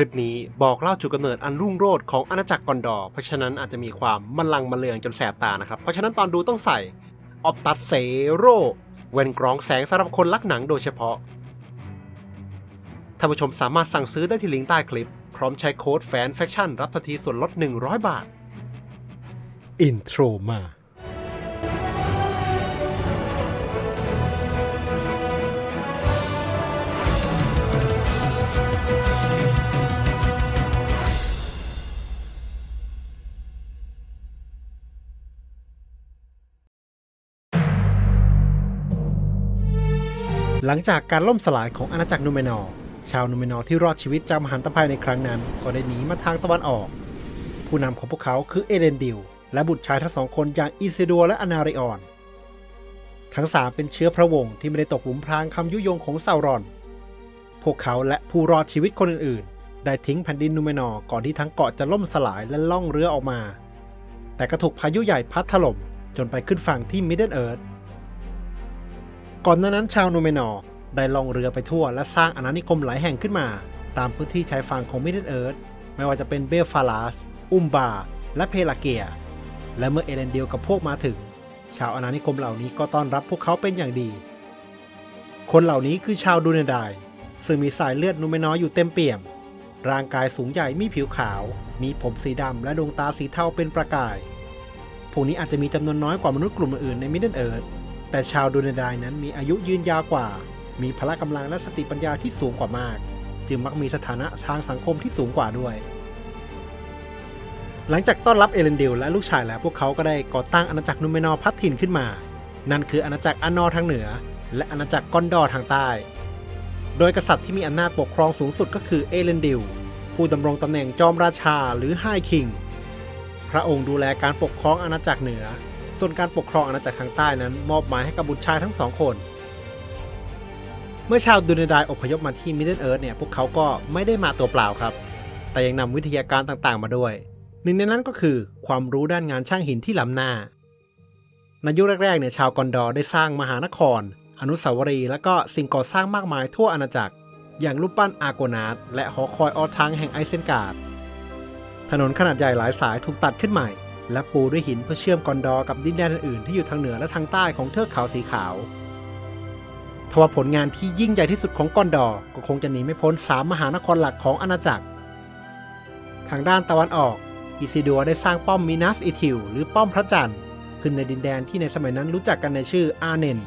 ลิปนี้บอกเล่าจุดกำเนิดอันรุ่งโรจน์ของอาณาจักรกอนดอร์เพราะฉะนั้นอาจจะมีความมันลังมันเลืองจนแสบตานะครับ เพราะฉะนั้นตอนดูต้องใส่ออปตัสเซโรเวนกรองแสงสำหรับคนรักหนังโดยเฉพาะท่านผู้ชมสามารถสั่งซื้อได้ที่ลิงก์ใต้คลิป พร้อมใช้โค้ดแฟนแฟคชั่นรับทันทีส่วนลด 100 บาท อินโทรมา หลังจากการล่มสลายของอาณาจักรนูเมนอร์ ชาวนูเมนอร์ที่รอดชีวิตจากมหันตภัยในครั้งนั้นก็ได้หนีมาทางตะวันออก ผู้นำของพวกเขาคือเอเดนดิลและบุตรชายทั้งสองคนอย่างอิซิดัวและอนาริออน ทั้งสามเป็นเชื้อพระวงศ์ที่ไม่ได้ตกหลุมพรางคำยุยงของซาวรอน พวกเขาและผู้รอดชีวิตคนอื่นๆ ได้ทิ้งแผ่นดินนูเมนอร์ก่อนที่ทั้งเกาะจะล่มสลายและล่องเรือออกมา แต่ก็ถูกพายุใหญ่พัดถล่มจนไปขึ้นฝั่งที่มิดเดิลเอิร์ธ ก่อนหน้านั้นชาวนูเมนอร์ได้ล่องเรือไปทั่วและสร้างอาณานิคมหลายแห่งขึ้นมา ตามพื้นที่ชายฝั่งของมิดเดิลเอิร์ธไม่ว่าจะเป็นเบลฟาลาส อุมบา และเพลาเกีย และเมื่อเอเลนเดียลกับพวกมาถึง ชาวอาณานิคมเหล่านี้ก็ต้อนรับพวกเขาเป็นอย่างดี คนเหล่านี้คือชาวดูเนดน์ซึ่งมีสายเลือดนูเมนอร์อยู่เต็มเปี่ยม ร่างกายสูงใหญ่มีผิวขาว มีผมสีดำและดวงตาสีเทาเป็นประกาย พวกนี้อาจจะมีจำนวนน้อยกว่ามนุษย์กลุ่มอื่นในมิดเดิลเอิร์ธ แต่ชาวดูนดน์นั้นมีอายุยืนยาวกว่า มีพละกำลังและสติปัญญาที่สูงกว่ามาก จึงมักมีสถานะทางสังคมที่สูงกว่าด้วย หลังจากต้อนรับเอเลนเดลและลูกชายแล้วพวกเขาก็ได้ก่อตั้งอาณาจักรนูเมนอร์พัดถิ่นขึ้นมา นั่นคืออาณาจักรอนอทางเหนือ และอาณาจักรกอนดอร์ทางใต้ โดยกษัตริย์ที่มีอำนาจปกครองสูงสุดก็คือเอเลนเดลผู้ดำรงตำแหน่งจอมราชาหรือไฮคิงพระองค์ดูแลการปกครองอาณาจักรเหนือ ส่วนการปกครองอาณาจักรทางใต้นั้นมอบหมายให้กับบุตรชายทั้งสองคน เมื่อชาวดูเนดายอพยพมาที่มิดเดิลเอิร์ธเนี่ยพวกเขาก็ไม่ได้มาตัวเปล่าครับ แต่ยังนำวิทยาการต่างๆ มาด้วย หนึ่งในนั้นก็คือความรู้ด้านงานช่างหินที่ล้ำหน้าในยุคแรกๆเนี่ยชาวกอนดอร์ได้สร้างมหานคร อนุสาวรีย์และก็สิ่งก่อสร้างมากมายทั่วอาณาจักร อย่างรูปปั้นอาโกนาตและหอคอยออทังแห่งไอเซนการ์ดถนนขนาดใหญ่หลายสายถูกตัดขึ้นใหม่ และปูด้วยหินเพื่อเชื่อมกอนดอกับดินแดนอื่นๆที่อยู่ทางเหนือและทางใต้ของเทือกเขาสีขาวทว่าผลงานที่ยิ่งใหญ่ที่สุดของกอนดอร์ก็คงจะหนีไม่พ้นสามมหานครหลักของอาณาจักร ทางด้านตะวันออก อิซิดัวได้สร้างป้อมมินัสอิทิลหรือป้อมพระจันทร์ ขึ้นในดินแดนที่ในสมัยนั้นรู้จักกันในชื่ออาเนน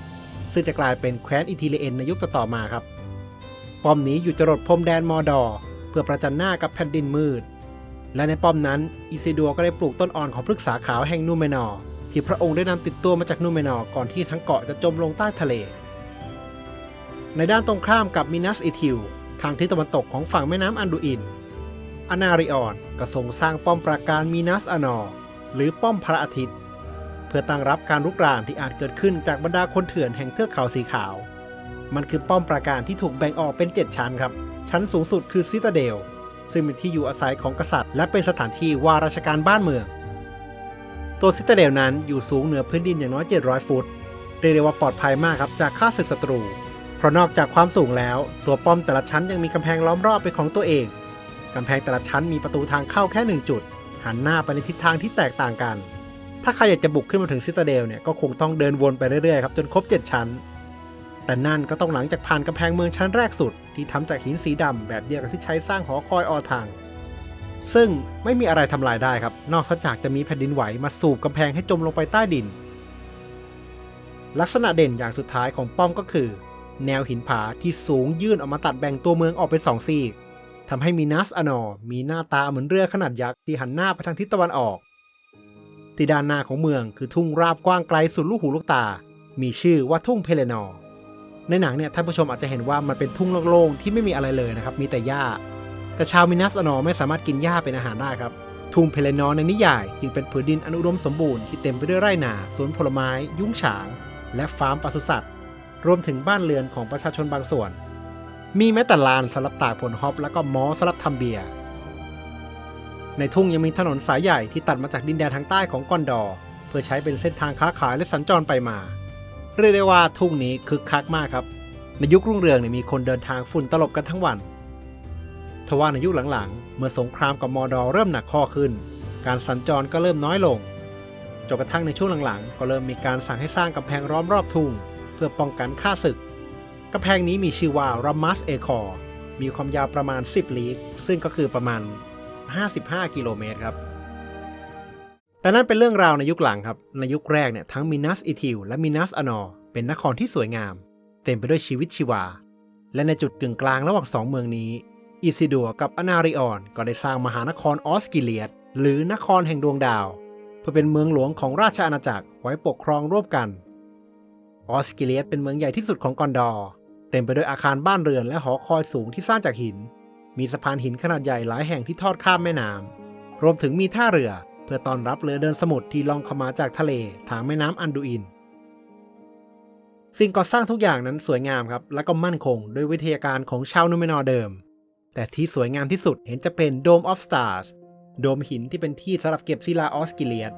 ซึ่งจะกลายเป็นแคว้นอิทิเลเอนในยุคต่อมาครับ ป้อมนี้อยู่จรดพรมแดนมอร์ดอเพื่อประจันหน้ากับแผ่นดินมืด และในป้อมนั้นอิซิดัวก็ได้ปลูกต้นอ่อนของพฤกษาขาวแห่งนูเมนอร์ที่พระองค์ได้นำติดตัวมาจากนูเมนอร์ก่อนที่ทั้งเกาะจะจมลงใต้ทะเล ในด้านตรงข้ามกับมินัสอิทิลทางทิศตะวันตกของฝั่งแม่น้ำอันดูอินอนาริออนก็ทรงสร้างป้อมปราการมินัสอนอร์หรือป้อมพระอาทิตย์ เพื่อตั้งรับการรุกรานที่อาจเกิดขึ้นจากบรรดาคนเถื่อนแห่งเทือกเขาสีขาว มันคือป้อมปราการที่ถูกแบ่งออกเป็น 7 ชั้นครับ ชั้นสูงสุดคือซิตาเดล ซึ่งเป็นที่อยู่อาศัยของกษัตริย์ และเป็นสถานที่ว่าราชการบ้านเมือง ตัวซิตาเดลนั้นอยู่สูงเหนือพื้นดินอย่างน้อย 700 ฟุต เรียกได้ว่าปลอดภัยมากครับจากข้าศึกศัตรู เพราะนอกจากความสูงแล้ว ตัวป้อมแต่ละชั้นยังมีกำแพงล้อมรอบเป็นของตัวเอง กำแพงแต่ละชั้นมีประตูทางเข้าแค่หนึ่งจุด หันหน้าไปในทิศทางที่แตกต่างกัน ถ้าใครอยากจะบุกขึ้นมาถึงซิตาเดลเนี่ยก็คงต้องเดินวนไปเรื่อยๆครับจนครบ 7 ชั้น แต่นั่นก็ต้องหลังจากผ่านกำแพงเมืองชั้นแรกสุด ที่ทำจากหินสีดำแบบเดียวกับที่ใช้สร้างหอคอยออทางซึ่งไม่มีอะไรทำลายได้ครับ นอกจากจะมีแผ่นดินไหวมาสูบกำแพงให้จมลงไปใต้ดิน ลักษณะเด่นอย่างสุดท้ายของป้อมก็คือ แนวหินผาที่สูงยื่นออกมาตัดแบ่งตัวเมืองออกเป็นสองซีกทำให้มีนัสอนอมีหน้าตาเหมือนเรือขนาดยักษ์ที่หันหน้าไปทางทิศตะวันออก ที่ด้านหน้าของเมืองคือทุ่งราบกว้างไกลสุดลูกหูลูกตา มีชื่อว่าทุ่งเพเลนอร์ ในหนังเนี่ยท่านผู้ชมอาจจะเห็นว่ามันเป็นทุ่งโล่งๆที่ไม่มีอะไรเลยนะครับมีแต่หญ้า แต่ชาวมินัสอนอไม่สามารถกินหญ้าเป็นอาหารได้ครับทุ่งเพลนอร์ในนิยาย จึงเป็นผืนดินอันอุดมสมบูรณ์ที่เต็มไปด้วยไร่นาสวนผลไม้ ยุ้งฉาง และฟาร์มปศุสัตว์ รวมถึงบ้านเรือนของประชาชนบางส่วน มีแม้แต่ลานสำหรับตากผลฮอปแล้วก็มอสำหรับทำเบียร์ในทุ่งยังมีถนนสายใหญ่ที่ตัดมาจากดินแดนทางใต้ของกอนดอร์เพื่อใช้เป็นเส้นทางค้าขายและสัญจรไปมา เรียกได้ว่าทุ่งนี้คึกคักมากครับ ในยุครุ่งเรืองเนี่ยมีคนเดินทางฝุ่นตลบกันทั้งวันถว่าในยุคหลังๆ เมื่อสงครามกับมอร์ดอร์เริ่มหนักข้อขึ้น การสัญจรก็เริ่มน้อยลงจนกระทั่งในช่วงหลังๆ ก็เริ่มมีการสั่งให้สร้างกำแพงล้อมรอบทุ่ง เพื่อป้องกันข้าศึกกำแพงนี้มีชื่อว่ารัมมัสเอคอร์มีความยาวประมาณ 10 ลีก ซึ่งก็คือประมาณ 55 กิโลเมตรครับ แต่นั่นเป็นเรื่องราวในยุคหลังครับ ในยุคแรกเนี่ยทั้งมินัสอิทิลและมินัสอนอร์เป็นนครที่สวยงาม เต็มไปด้วยชีวิตชีวา และในจุดกึ่งกลางระหว่างสองเมืองนี้อิซิดัวกับอนาริออนก็ได้สร้างมหานครออสกิเลียดหรือนครแห่งดวงดาว เพื่อเป็นเมืองหลวงของราชอาณาจักรไว้ปกครองร่วมกัน ออสกิเลียดเป็นเมืองใหญ่ที่สุดของกอนดอร์เต็มไปด้วยอาคารบ้านเรือนและหอคอยสูงที่สร้างจากหิน มีสะพานหินขนาดใหญ่หลายแห่งที่ทอดข้ามแม่น้ำรวมถึงมีท่าเรือ พื่อต้อนรับเรือเดินสมุทรที่ล่องเข้ามาจากทะเลทางแม่น้ำอันดูอิน สิ่งก่อสร้างทุกอย่างนั้นสวยงามครับ และก็มั่นคงด้วยวิทยาการของชาวนูเมนอร์เดิม แต่ที่สวยงามที่สุดเห็นจะเป็นโดมออฟสตาร์สโดมหินที่เป็นที่สำหรับเก็บศิลาออสกิเลียด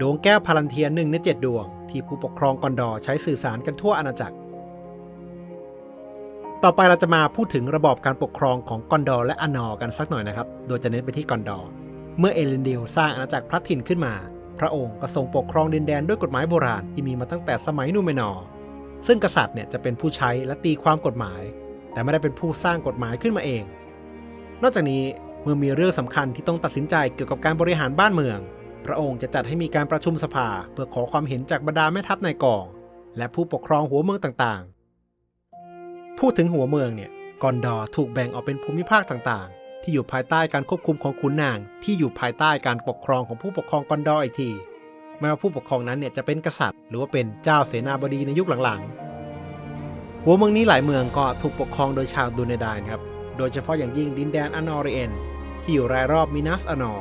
ดวงแก้วพาลันเทียหนึ่งในเจ็ดดวง ที่ผู้ปกครองกอนดอร์ใช้สื่อสารกันทั่วอาณาจักร ต่อไปเราจะมาพูดถึงระบอบการปกครองของกอนดอร์และอนอกันสักหน่อยนะครับ โดยจะเน้นไปที่กอนดอร์ เมื่อเอเลนเดลสร้างอาณาจักรพลัดถิ่นขึ้นมา พระองค์ก็ทรงปกครองดินแดนด้วยกฎหมายโบราณที่มีมาตั้งแต่สมัยนูเมนอร์ซึ่งกษัตริย์เนี่ยจะเป็นผู้ใช้และตีความกฎหมาย แต่ไม่ได้เป็นผู้สร้างกฎหมายขึ้นมาเอง นอกจากนี้เมื่อมีเรื่องสำคัญที่ต้องตัดสินใจเกี่ยวกับการบริหารบ้านเมือง พระองค์จะจัดให้มีการประชุมสภาเพื่อขอความเห็นจากบรรดาแม่ทัพนายกอง และผู้ปกครองหัวเมืองต่างๆ พูดถึงหัวเมืองเนี่ยกอนดอถูกแบ่งออกเป็นภูมิภาคต่างๆ ที่อยู่ภายใต้การควบคุมของขุนนาง ที่อยู่ภายใต้การปกครองของผู้ปกครองกอนดออีกทีไม่ว่าผู้ปกครองนั้นเนี่ยจะเป็นกษัตริย์ หรือว่าเป็นเจ้าเสนาบดีในยุคหลังๆ หัวเมืองนี้หลายเมืองก็ถูกปกครองโดยชาวดูเนดานครับ โดยเฉพาะอย่างยิ่งดินแดนอนอริเอนที่อยู่รายรอบมินัสอนอ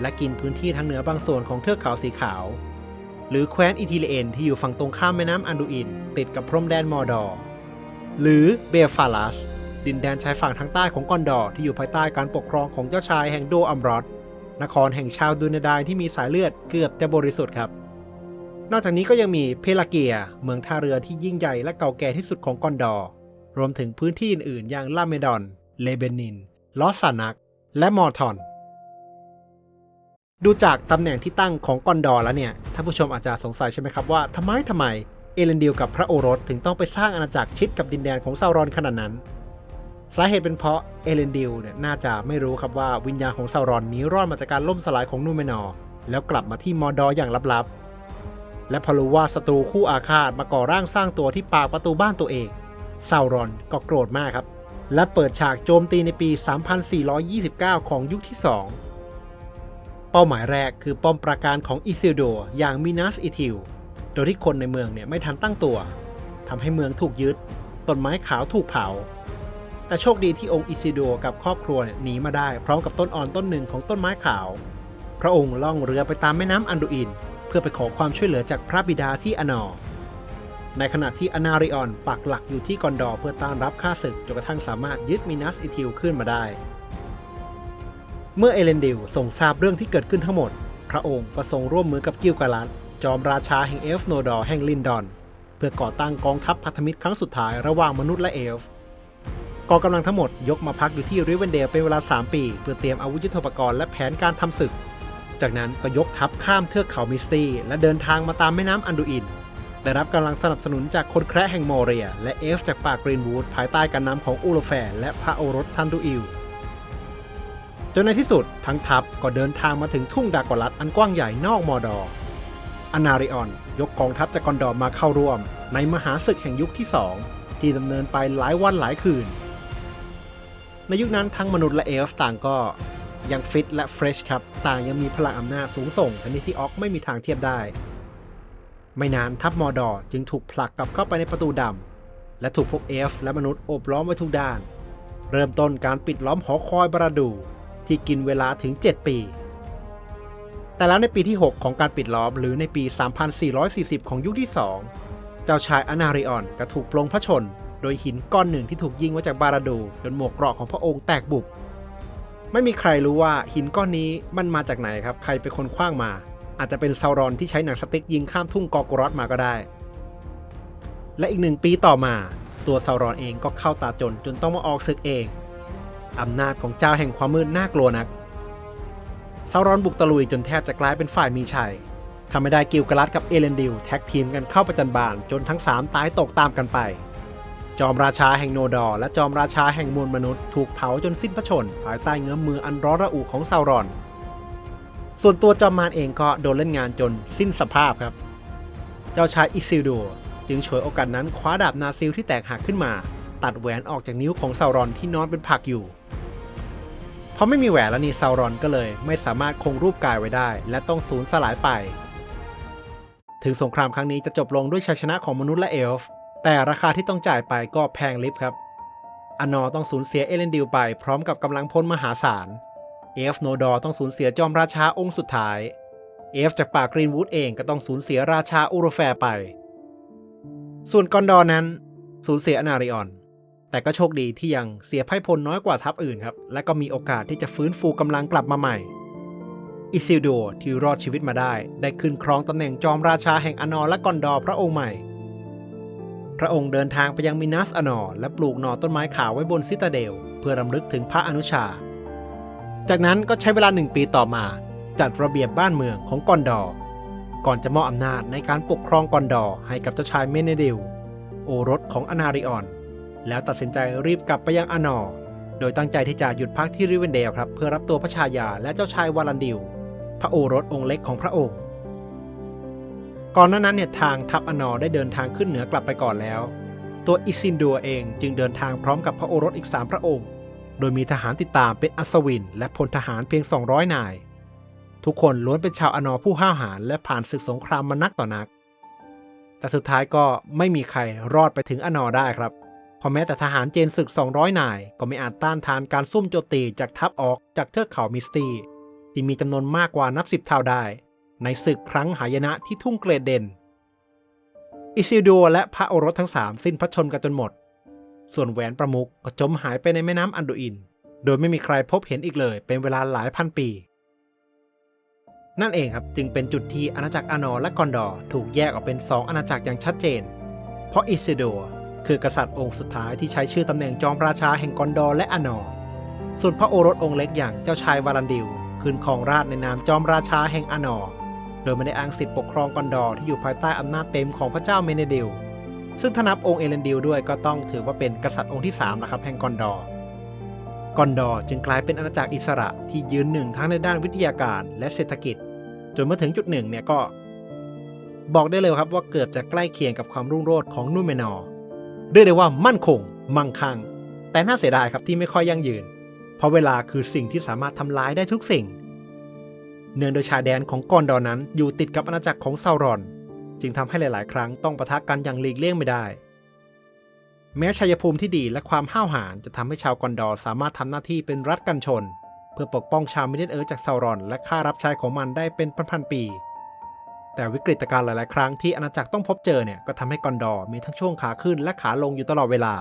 และกินพื้นที่ทางเหนือบางส่วนของเทือกเขาสีขาว หรือแคว้นอิทิเลเอนที่อยู่ฝั่งตรงข้ามแม่น้ำอันดูอิน ติดกับพรมแดนมอร์ดอหรือเบฟาลัส ดินแดนชายฝั่งทางใต้ของกอนดอร์ที่อยู่ภายใต้การปกครองของเจ้าชายแห่งโดอัมรอดนครแห่งชาวดูนดานที่มีสายเลือดเกือบจะบริสุทธิ์ครับ นอกจากนี้ก็ยังมีเพลาเกีย เมืองท่าเรือที่ยิ่งใหญ่และเก่าแก่ที่สุดของกอนดอร์รวมถึงพื้นที่อื่นๆ อย่างลาเมดอน เลเบนิน ลอสซานัก และมอร์ทอน ดูจากตำแหน่งที่ตั้งของกอนดอร์แล้วเนี่ย ท่านผู้ชมอาจจะสงสัยใช่ไหมครับว่าทำไมทำไมเอเลนดิลกับพระโอรสถึงต้องไปสร้างอาณาจักรชิดกับดินแดนของซาวรอนขนาดนั้น สาเหตุเป็นเพราะเอเลนดิลเนี่ยน่าจะไม่รู้ครับว่าวิญญาณของซารอนนี้รอดมาจากการล่มสลายของนูเมนอร์แล้วกลับมาที่มอร์ดอร์อย่างลับๆ และพอรู้ว่าศัตรูคู่อาฆาตมาก่อร่างสร้างตัวที่ปากประตูบ้านตัวเองซารอนก็โกรธมากครับ และเปิดฉากโจมตีในปี 3429 ของยุคที่ 2 เป้าหมายแรกคือป้อมปราการของอิซิลโดร์อย่างมินัสอิทิลโดยที่คนในเมืองเนี่ยไม่ทันตั้งตัวทำให้เมืองถูกยึด ต้นไม้ขาวถูกเผา แต่โชคดีที่องค์อิซิโดกับครอบครัวหนีมาได้พร้อมกับต้นอ่อนต้นหนึ่งของต้นไม้ขาว พระองค์ล่องเรือไปตามแม่น้ำอันดูอิน เพื่อไปขอความช่วยเหลือจากพระบิดาที่อนอร์ในขณะที่อนาริออนปักหลักอยู่ที่กอนดอร์เพื่อต้านรับข้าศึกจนกระทั่งสามารถยึดมินัสอิทิลขึ้นมาได้ เมื่อเอเลนดิลทรงทราบเรื่องที่เกิดขึ้นทั้งหมด พระองค์ก็ทรงร่วมมือกับกิลกาลัสจอมราชาแห่งเอลฟโนดอร์แห่งลินดอน เพื่อก่อตั้งกองทัพพันธมิตรครั้งสุดท้ายระหว่างมนุษย์และเอลฟ์ กองกำลังทั้งหมดยกมาพักอยู่ที่ริเวนเดลเป็นเวลา 3 ปี เพื่อเตรียมอาวุธยุทโธปกรณ์และแผนการทำศึก จากนั้นก็ยกทัพข้ามเทือกเขามิสซีและเดินทางมาตามแม่น้ำอันดูอิน ได้รับกำลังสนับสนุนจากคนแคระแห่งโมเรีย และเอฟจากป่ากรีนวูดภายใต้การนำของอูโลแฟและพระโอรสทันดูอิลจนในที่สุดทั้งทัพก็เดินทางมาถึงทุ่งดากอลัดอันกว้างใหญ่นอกมอดออนาริออน ยกกองทัพจากกอนดอร์มาเข้าร่วม ในมหาศึกแห่งยุคที่ 2 ที่ดำเนินไปหลายวันหลายคืน ในยุคนั้นทั้งมนุษย์และเอลฟ์ต่างก็ยังฟิตและเฟรชครับ ต่างยังมีพลังอำนาจสูงส่งชนิดที่ออกไม่มีทางเทียบได้ ไม่นานทัพมอร์ดอร์จึงถูกผลักกลับเข้าไปในประตูดำและถูกพวกเอลฟ์และมนุษย์โอบล้อมไว้ทุกด้าน เริ่มต้นการปิดล้อมหอคอยบราดูที่กินเวลาถึง 7 ปี แต่แล้วในปีที่ 6 ของการปิดล้อมหรือในปี 3440 ของยุคที่ 2 เจ้าชายอนาริออนก็ถูกปลงพระชน โดยหินก้อนหนึ่งที่ถูกยิงมาจากบาราดูจนหมวกเกราะของพระองค์แตกบุบ ไม่มีใครรู้ว่าหินก้อนนี้มันมาจากไหนครับ ใครเป็นคนคว้างมา อาจจะเป็นซาวรอนที่ใช้หนังสติ๊กยิงข้ามทุ่งกอร์กรอสมาก็ได้ และอีกหนึ่งปีต่อมา ตัวซาวรอนเองก็เข้าตาจนจนต้องมาออกศึกเองอำนาจของเจ้าแห่งความมืดน่ากลัวนักซารอนบุกตะลุยจนแทบจะกลายเป็นฝ่ายมีชัยทำไม่ได้กิลกลัดกับเอเลนดิลแท็กทีมกันเข้าประจันบานจนทั้ง 3 ตายตกตามกันไป จอมราชาแห่งโนดอและจอมราชาแห่งมวลมนุษย์ถูกเผาจนสิ้นพระชน ภายใต้เงื้อมมืออันร้อนระอุของซารอน ส่วนตัวจอมมารเองก็โดนเล่นงานจนสิ้นสภาพครับ เจ้าชายอิซิลดร์จึงฉวยโอกาสนั้นคว้าดาบนาซิลที่แตกหักขึ้นมา ตัดแหวนออกจากนิ้วของซารอนที่นอนเป็นผักอยู่เพราะไม่มีแหวนแล้วนี่ซารอนก็เลย ไม่สามารถคงรูปกายไว้ได้ และต้องสูญสลายไป ถึงสงครามครั้งนี้จะจบลงด้วยชัยชนะของมนุษย์และเอลฟ์ แต่ราคาที่ต้องจ่ายไปก็แพงลิฟครับอานอต้องสูญเสียเอเลนดิลไปพร้อมกับกำลังพลมหาศาล เอฟโนดอร์ต้องสูญเสียจอมราชาองค์สุดท้าย เอฟจากป่ากรีนวูดเองก็ต้องสูญเสียราชาอูโรแฟไป ส่วนกอนดอร์นั้นสูญเสียอนาริออน แต่ก็โชคดีที่ยังเสียไพ่พลน้อยกว่าทัพอื่นครับ และก็มีโอกาสที่จะฟื้นฟูกำลังกลับมาใหม่ อิซิลโดร์ที่รอดชีวิตมาได้ ได้ขึ้นครองตำแหน่งจอมราชาแห่งอนอและกอนดอร์พระองค์ใหม่ พระองค์เดินทางไปยังมินัสอนอและปลูกหน่อต้นไม้ขาวไว้บนซิตาเดล เพื่อรำลึกถึงพระอนุชา จากนั้นก็ใช้เวลาหนึ่งปีต่อมา จัดระเบียบบ้านเมืองของกอนดอร์ก่อนจะมอบอำนาจในการปกครองกอนดอร์ให้กับเจ้าชายเมเนเดล โอรสของอนาริออน แล้วตัดสินใจรีบกลับไปยังอนอ โดยตั้งใจที่จะหยุดพักที่ริเวนเดลครับเพื่อรับตัวพระชายาและเจ้าชายวาลันดิลพระโอรสองค์เล็กของพระองค์ ก่อนหน้านั้นเนี่ยทางทัพอนอได้เดินทางขึ้นเหนือกลับไปก่อนแล้ว ตัวอิซินดัวเองจึงเดินทางพร้อมกับพระโอรสอีก 3 พระองค์ โดยมีทหารติดตามเป็นอัศวิน และพลทหารเพียง 200 นาย ทุกคนล้วนเป็นชาวอนอผู้ห้าวหาญและผ่านศึกสงครามมานักต่อนัก แต่สุดท้ายก็ไม่มีใครรอดไปถึงอนอได้ครับเพราะแม้แต่ทหารเจนศึก 200 นาย ก็ไม่อาจต้านทานการซุ่มโจมตีจากทัพออกจากเทือกเขามิสตีที่มีจำนวนมากกว่านับสิบเท่าได้ ในศึกครั้งหายนะที่ทุ่งเกรดเดน อิซิลโดและพระโอรสทั้งสามสิ้นพระชนกันจนหมด ส่วนแหวนประมุกก็จมหายไปในแม่น้ำอันโดอิน โดยไม่มีใครพบเห็นอีกเลย เป็นเวลาหลายพันปี นั่นเองครับจึงเป็นจุดที่อาณาจักรอานอและกอนดอร์ถูกแยกออกเป็นสองอาณาจักรอย่างชัดเจน เพราะอิซิโดร์คือกษัตริย์องค์สุดท้ายที่ใช้ชื่อตำแหน่งจอมราชาแห่งกอนดอร์และอานอส่วนพระโอรสองค์เล็กอย่างเจ้าชายวารันดิลขึ้นครองราชในนามจอมราชาแห่งอานอร์ โดยไม่ได้อ้างสิทธิปกครองกอนดอร์ที่อยู่ภายใต้อำนาจเต็มของพระเจ้าเมเนดิลซึ่งถ้านับองค์เอเลนดิลด้วยก็ต้องถือว่าเป็นกษัตริย์องค์ที่3นะครับแห่งกอนดอร์กอนดอร์จึงกลายเป็นอาณาจักรอิสระที่ยืนหนึ่งทั้งในด้านวิทยาการและเศรษฐกิจ จนเมื่อถึงจุดหนึ่งเนี่ยก็ บอกได้เลยครับว่าเกือบจะใกล้เคียงกับความรุ่งโรจน์ของนูเมนอร์เรียกได้ว่ามั่นคง มั่งคั่งแต่น่าเสียดายครับที่ไม่ค่อยยั่งยืน เพราะเวลาคือสิ่งที่สามารถทำลายได้ทุกสิ่ง เนื่องโดยชายแดนของกอนดอร์นั้นอยู่ติดกับอาณาจักรของซารอน จึงทำให้หลาย ๆ ครั้งต้องปะทะกันอย่างหลีกเลี่ยงไม่ได้ แม้ชัยภูมิที่ดีและความห้าวหาญจะทำให้ชาวกอนดอสามารถทำหน้าที่เป็นรัฐกันชน เพื่อปกป้องชาวมิเดิลเอิร์จากซารอน และค่ารับใช้ของมันได้เป็นพันๆปี แต่วิกฤตการณ์หลาย ๆ ครั้งที่อาณาจักรต้องพบเจอเนี่ยก็ทำให้กอนดอมีทั้งช่วงขาขึ้นและขาลงอยู่ตลอดเวลา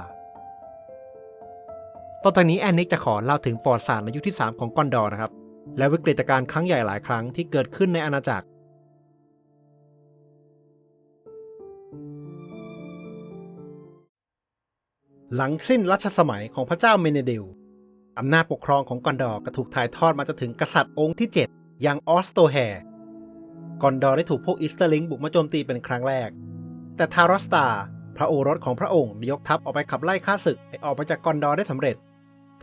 ต่อจากนี้แอนนิกจะขอเล่าถึงประวัติศาสตร์ในยุคที่ 3 ของกอนดอนะครับ และวิกฤตการณ์ครั้งใหญ่หลายครั้งที่เกิดขึ้นในอาณาจักร หลังสิ้นรัชสมัยของพระเจ้าเมเนเดลอำนาจปกครองของกอนดอร์ก็ถูกถ่ายทอดมาจนถึงกษัตริย์องค์ที่ 7 อย่างออสโตแฮร์กอนดอร์ได้ถูกพวกอิสเตอร์ลิงบุกมาโจมตีเป็นครั้งแรก แต่ทารอสตา พระโอรสของพระองค์ได้ยกทัพออกไปขับไล่ข้าศึกให้ออกไปจากกอนดอร์ได้สำเร็จ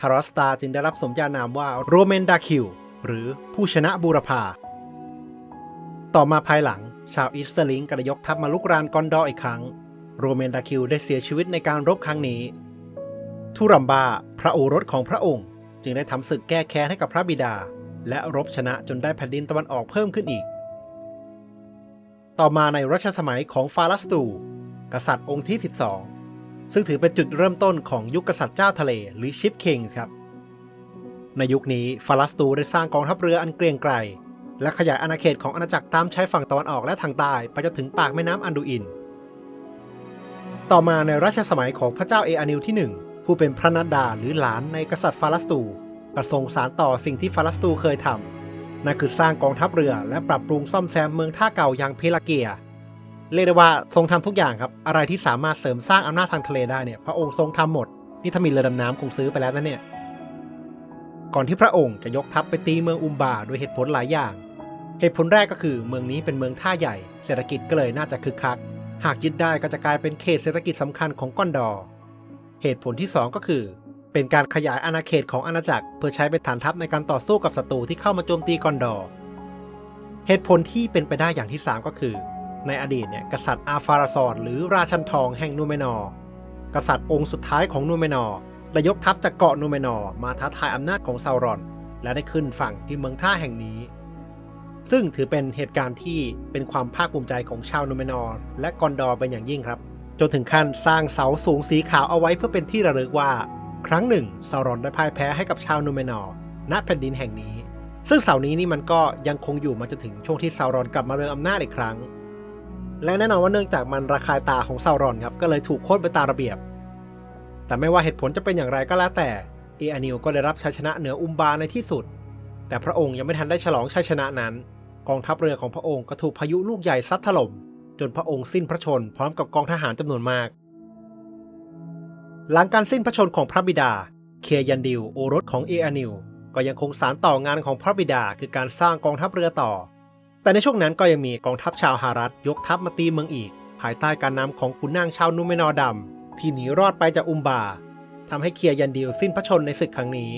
ทารอสตาจึงได้รับสมญานามว่าโรเมนดาคิว หรือผู้ชนะบูรพา ต่อมาภายหลัง ชาวอิสเตอร์ลิงก็ได้ยกทัพมาลุกรานกอนดออีกครั้ง โรเมนดาคิวได้เสียชีวิตในการรบครั้งนี้ ทุรัมบาพระโอรสของพระองค์ จึงได้ทำศึกแก้แค้นให้กับพระบิดา และรบชนะจนได้แผ่นดินตะวันออกเพิ่มขึ้นอีก ต่อมาในรัชสมัยของฟาลัสตู กษัตริย์องค์ที่ 12 ซึ่งถือเป็นจุดเริ่มต้นของยุคกษัตริย์เจ้าทะเลหรือชิปคิงครับ ในยุคนี้ฟาลัสตูได้สร้างกองทัพเรืออันเกรียงไกร และขยายอาณาเขตของอาณาจักรตามชายฝั่งตะวันออกและทางใต้ไปจนถึงปากแม่น้ำอันดูอิน ต่อมาในรัชสมัยของพระเจ้าเออานิลที่ 1 ผู้เป็นพระนัดดาหรือหลานในกษัตริย์ฟาลัสตูก็ทรงสารต่อสิ่งที่ฟาลัสตูเคยทำนั่นคือสร้างกองทัพเรือและปรับปรุงซ่อมแซมเมืองท่าเก่าอย่างเพลาเกียเรียกได้ว่าทรงทำทุกอย่างครับ อะไรที่สามารถเสริมสร้างอำนาจทางทะเลได้เนี่ย พระองค์ทรงทำหมด นี่ถ้ามีเรือดำน้ำคงซื้อไปแล้วนะเนี่ย ก่อนที่พระองค์จะยกทัพไปตีเมืองอุมบาด้วยเหตุผลหลายอย่าง เหตุผลแรกก็คือเมืองนี้เป็นเมืองท่าใหญ่ เศรษฐกิจก็เลยน่าจะคึกคัก หากยึดได้ก็จะกลายเป็นเขตเศรษฐกิจสำคัญของก้อนดอร์เหตุผลที่ 2 ก็คือ เป็นการขยายอาณาเขตของอาณาจักร เพื่อใช้เป็นฐานทัพในการต่อสู้กับศัตรูที่เข้ามาโจมตีกอนดอร์เหตุผลที่เป็นไปได้อย่างที่ 3 ก็คือ ในอดีตเนี่ยกษัตริย์อาฟาราซอนหรือราชันทองแห่งนูเมนอร์กษัตริย์องค์สุดท้ายของนูเมนอร์ ได้ยกทัพจากเกาะนูเมนอร์มาท้าทายอำนาจของซาวรอน และได้ขึ้นฝั่งที่เมืองท่าแห่งนี้ ซึ่งถือเป็นเหตุการณ์ที่เป็นความภาคภูมิใจของชาวนูเมนอร์และกอนดอร์เป็นอย่างยิ่งครับ จนถึงขั้นสร้างเสาสูงสีขาวเอาไว้เพื่อเป็นที่ระลึกว่า ครั้งหนึ่งซาวรอนได้พ่ายแพ้ให้กับชาวนูเมนอร์ณแผ่นดินแห่งนี้ ซึ่งเสานี้นี่มันก็ยังคงอยู่มาจนถึงช่วงที่ซาวรอนกลับมาเรืองอำนาจอีกครั้งและแน่นอนว่าเนื่องจากมันระคายตาของซาวรอนครับก็เลยถูกโค่นไปตามระเบียบ แต่ไม่ว่าเหตุผลจะเป็นอย่างไรก็แล้วแต่ เออานิลก็ได้รับชัยชนะเหนืออุมบาในที่สุด แต่พระองค์ยังไม่ทันได้ฉลองชัยชนะนั้น กองทัพเรือของพระองค์ก็ถูกพายุลูกใหญ่ซัดถล่ม จนพระองค์สิ้นพระชนพร้อมกับกองทหารจำนวนมาก หลังการสิ้นพระชนของพระบิดา เคยันดิลโอรสของเออานิลก็ยังคงสานต่องานของพระบิดาคือการสร้างกองทัพเรือต่อ แต่ในช่วงนั้นก็ยังมีกองทัพชาวฮารัตยกทัพมาตีเมืองอีก ภายใต้การนำของขุนนางชาวนูเมนอร์ดำ ที่หนีรอดไปจากอุมบาทำให้เคียยันดิลสิ้นพระชนในศึกครั้งนี้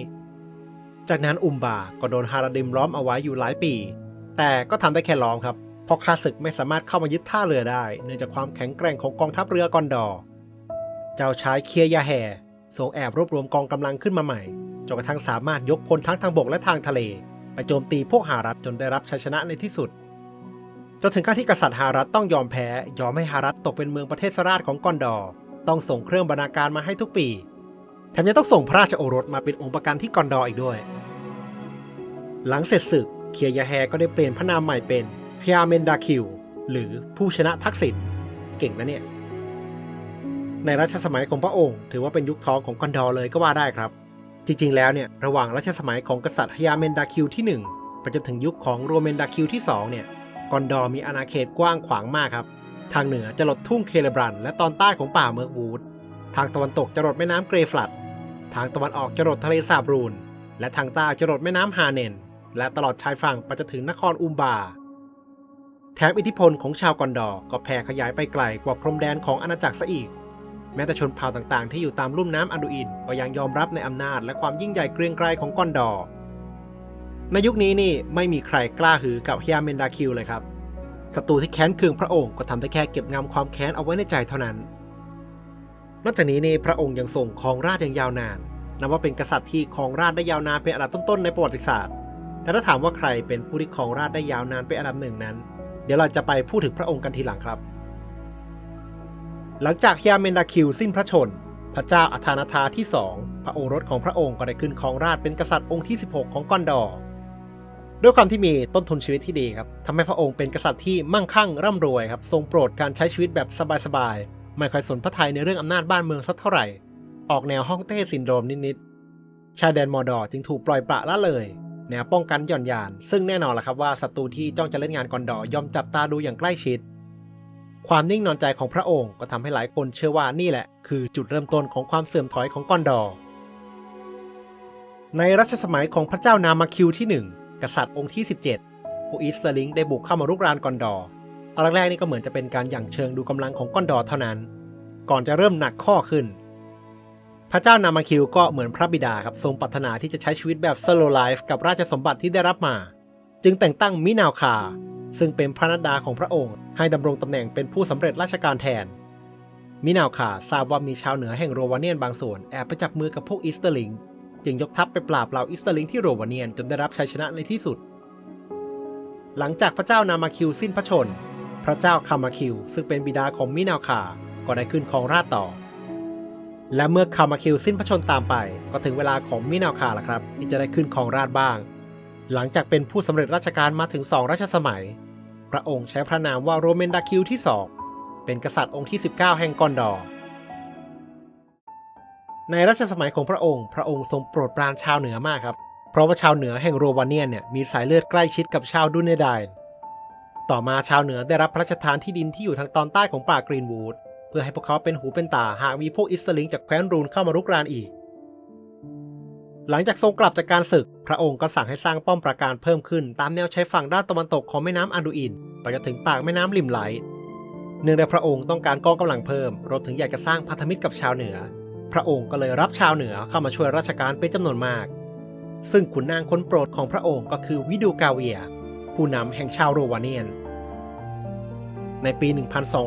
จากนั้นอุมบาก็โดนฮาราดิมล้อมเอาไว้อยู่หลายปี แต่ก็ทำได้แค่ล้อมครับ เพราะข้าศึกไม่สามารถเข้ามายึดท่าเรือได้ เนื่องจากความแข็งแกร่งของกองทัพเรือกอนดอร์เจ้าชายเคียยาแฮทรงแอบรวบรวมกองกำลังขึ้นมาใหม่ จนกระทั่งสามารถยกพลทั้งทางบกและทางทะเล ไปโจมตีพวกฮารัตจนได้รับชัยชนะในที่สุดจนถึงขั้นที่กษัตริย์ฮารัตต้องยอมแพ้ ยอมให้ฮารัตตกเป็นเมืองประเทศสราชของกอนดอร์ ต้องส่งเครื่องบรรณาการมาให้ทุกปี แถมยังต้องส่งพระราชโอรสมาเป็นองค์ประกันที่กอนดออีกด้วย หลังเสร็จศึกเคียยาแฮก็ได้เปลี่ยนพระนามใหม่เป็นฮยาเมนดาคิวหรือผู้ชนะทักษิณเก่งนะเนี่ย ในรัชสมัยของพระองค์ ถือว่าเป็นยุคทองของกอนดอเลยก็ว่าได้ครับ จริงๆแล้วเนี่ยระหว่างรัชสมัยของกษัตริย์ฮยาเมนดาคิวที่ 1 ไปจนถึงยุคของโรเมนดาคิวที่2เนี่ยกอนดอมีอาณาเขตกว้างขวางมากครับ ทางเหนือจะหลดทุ่งเคเลบรัน และตอนใต้ของป่าเมิร์กวูด ทางตะวันตกจะหลดแม่น้ำเกรฟลัด ทางตะวันออกจะหลดทะเลสาบรูน และทางใต้จะหลดแม่น้ำฮาเนน และตลอดชายฝั่งไปจนถึงนครอุมบา แถมอิทธิพลของชาวกอนดอร์ก็แผ่ขยายไปไกลกว่าพรมแดนของอาณาจักรซะอีก แม้แต่ชนเผ่าต่างๆ ที่อยู่ตามลุ่มน้ำอันดูอินก็ยังยอมรับในอำนาจและความยิ่งใหญ่เกรียงไกรของกอนดอร์ในยุคนี้นี่ไม่มีใครกล้าหือกับฮิยาเมนดาคิวเลยครับ ศัตรูที่แค้นเคืองพระองค์ก็ทำได้แค่เก็บงำความแค้นเอาไว้ในใจเท่านั้น นอกจากนี้นี่พระองค์ยังทรงครองราชย์อย่างยาวนานนับว่าเป็นกษัตริย์ที่ครองราชได้ยาวนานเป็นอันดับต้นๆในประวัติศาสตร์ แต่ถ้าถามว่าใครเป็นผู้ที่ครองราชได้ยาวนานเป็นอันดับหนึ่งนั้น เดี๋ยวเราจะไปพูดถึงพระองค์กันทีหลังครับ หลังจากฮิยาเมนดาคิวสิ้นพระชน พระเจ้าอัธานาธาที่สองพระโอรสของพระองค์ก็ได้ขึ้นครองราชเป็นกษัตริย์องค์ที่ 16 ของกอนดอร์ ด้วยความที่มีต้นทุนชีวิตที่ดีครับทำให้พระองค์เป็นกษัตริย์ที่มั่งคั่งร่ำรวยครับทรงโปรดการใช้ชีวิตแบบสบายๆไม่ค่อยสนพระทัยในเรื่องอำนาจบ้านเมืองสักเท่าไหร่ ออกแนวฮ่องเต้ซินโดรมนิดๆชายแดนมอร์ดอจึงถูกปล่อยปละละเลย แนวป้องกันหย่อนยาน ซึ่งแน่นอนละครับว่าศัตรูที่จ้องจะเล่นงานกอนดอร์ย่อมจับตาดูอย่างใกล้ชิด ความนิ่งนอนใจของพระองค์ก็ทำให้หลายคนเชื่อว่านี่แหละ คือจุดเริ่มต้นของความเสื่อมถอยของกอนดอร์ในรัชสมัยของพระเจ้านามาคิวที่1 กษัตริย์องค์ที่ 17ผู้อีสเตอร์ลิงได้บุกเข้ามารุกรานกอนดอร์ตอนแรกๆนี่ก็เหมือนจะเป็นการหยั่งเชิงดูกำลังของกอนดอร์เท่านั้น ก่อนจะเริ่มหนักข้อขึ้น พระเจ้านามาคิวก็เหมือนพระบิดาครับทรงปรารถนาที่จะใช้ชีวิตแบบสโลไลฟ์กับราชสมบัติที่ได้รับมา จึงแต่งตั้งมินาวคา ซึ่งเป็นพระนัดดาของพระองค์ ให้ดำรงตำแหน่งเป็นผู้สำเร็จราชการแทน มินาวคาทราบว่ามีชาวเหนือแห่งโรวาเนียนบางส่วนแอบไปจับมือกับพวกอีสเตอร์ลิง จึงยกทัพไปปราบเหล่าอีสเตอร์ลิงที่โรวาเนียนจนได้รับชัยชนะในที่สุด หลังจากพระเจ้านามาคิวสิ้นพระชน พระเจ้าคามาคิวซึ่งเป็นบิดาของมินาคา ก็ได้ขึ้นครองราชต่อ และเมื่อคามาคิวสิ้นพระชนตามไป ก็ถึงเวลาของมินาคาล้ครับที่จะได้ขึ้นครองราชบ้าง หลังจากเป็นผู้สำเร็จราชการมาถึงสองรัชสมัย พระองค์ใช้พระนามว่าโรเมนดาคิวที่สองเป็นกษัตริย์องค์ที่ 19 แห่งกอนดอร์ ในรัชสมัยของพระองค์ พระองค์ทรงโปรดปรานชาวเหนือมากครับ เพราะว่าชาวเหนือแห่งโรวาเนียเนี่ยมีสายเลือดใกล้ชิดกับชาวดูเนดน์ต่อมาชาวเหนือได้รับพระราชทานที่ดินที่อยู่ทางตอนใต้ของป่ากรีนวูดเพื่อให้พวกเขาเป็นหูเป็นตาหากมีพวกอิสตอร์ลิงจากแคว้นรูนเข้ามารุกรานอีก หลังจากทรงกลับจากการศึก พระองค์ก็สั่งให้สร้างป้อมปราการเพิ่มขึ้น ตามแนวชายฝั่งด้านตะวันตกของแม่น้ำอันดูอินไปจนถึงปากแม่น้ำลิมไหล เนื่องในพระองค์ต้องการกองกำลังเพิ่มรวมถึงอยากจะสร้างพันธมิตรกับชาวเหนือ พระองค์ก็เลยรับชาวเหนือเข้ามาช่วยราชการเป็นจำนวนมาก ซึ่งขุนนางคนโปรดของพระองค์ก็คือวิดูกาเวีย ผู้นำแห่งชาวโรวาเนียน ในปี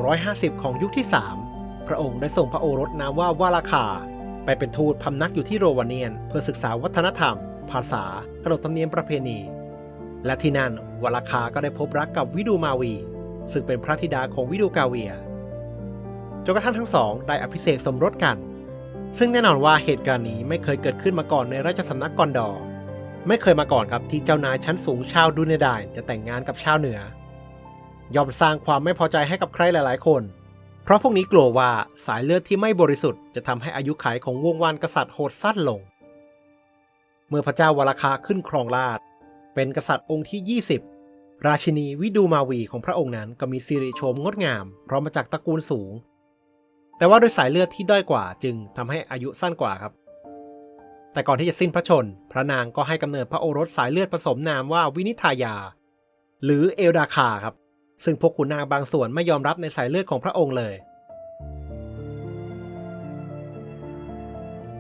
1250 ของยุคที่ 3 พระองค์ได้ส่งพระโอรสนามว่าวาลาคา ไปเป็นทูตพำนักอยู่ที่โรวาเนียน เพื่อศึกษาวัฒนธรรม ภาษาขนบธรรมเนียมประเพณี และที่นั่นวาลาคาก็ได้พบรักกับวิดูมาวี ซึ่งเป็นพระธิดาของวิดูกาเวียจนกระทั่งทั้งสองได้อภิเษกสมรสกัน ซึ่งแน่นอนว่าเหตุการณ์นี้ไม่เคยเกิดขึ้นมาก่อนในราชสำนักกอนดอร์ไม่เคยมาก่อนครับที่เจ้านายชั้นสูงชาวดูเนดายจะแต่งงานกับชาวเหนือ ยอมสร้างความไม่พอใจให้กับใครหลาย ๆ คน เพราะพวกนี้กลัวว่าสายเลือดที่ไม่บริสุทธิ์จะทำให้อายุขัยของวงวานกษัตริย์โหดสั้นลง เมื่อพระเจ้าวาลาคาขึ้นครองราชเป็นกษัตริย์องค์ที่ 20 ราชินีวิดูมาวีของพระองค์นั้นก็มีสิริโฉมงดงามเพราะมาจากตระกูลสูง แต่ว่าด้วยสายเลือดที่ด้อยกว่าจึงทำให้อายุสั้นกว่าครับ แต่ก่อนที่จะสิ้นพระชน พระนางก็ให้กำเนิดพระโอรสสายเลือดผสมนามว่าวินิทายา หรือเอลดาคาครับ ซึ่งพวกขุนนางบางส่วนไม่ยอมรับในสายเลือดของพระองค์เลย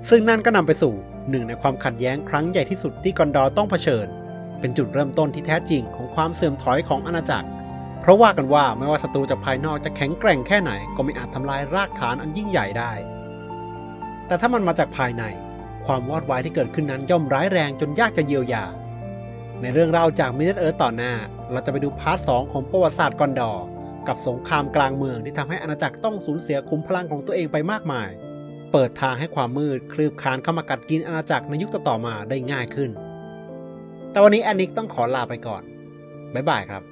ซึ่งนั่นก็นำไปสู่หนึ่งในความขัดแย้งครั้งใหญ่ที่สุดที่กอนดอร์ต้องเผชิญ เป็นจุดเริ่มต้นที่แท้จริงของความเสื่อมถอยของอาณาจักร เพราะว่ากันว่าไม่ว่าศัตรูจากภายนอกจะแข็งแกร่งแค่ไหนก็ไม่อาจทำลายรากฐานอันยิ่งใหญ่ได้ แต่ถ้ามันมาจากภายใน ความวอดวายที่เกิดขึ้นนั้นย่อมร้ายแรงจนยากจะเยียวยา ในเรื่องราวจากมิเดิลเอิร์ต่อหน้า เราจะไปดูพาร์ทสองของประวัติศาสตร์กอนดอร์กับสงครามกลางเมืองที่ทำให้อาณาจักรต้องสูญเสียคุ้มพลังของตัวเองไปมากมาย เปิดทางให้ความมืดคลืบคานเข้ามากัดกินอาณาจักรในยุคต่อๆมาได้ง่ายขึ้น แต่วันนี้แอนนิกต้องขอลาไปก่อน บ๊ายบายครับ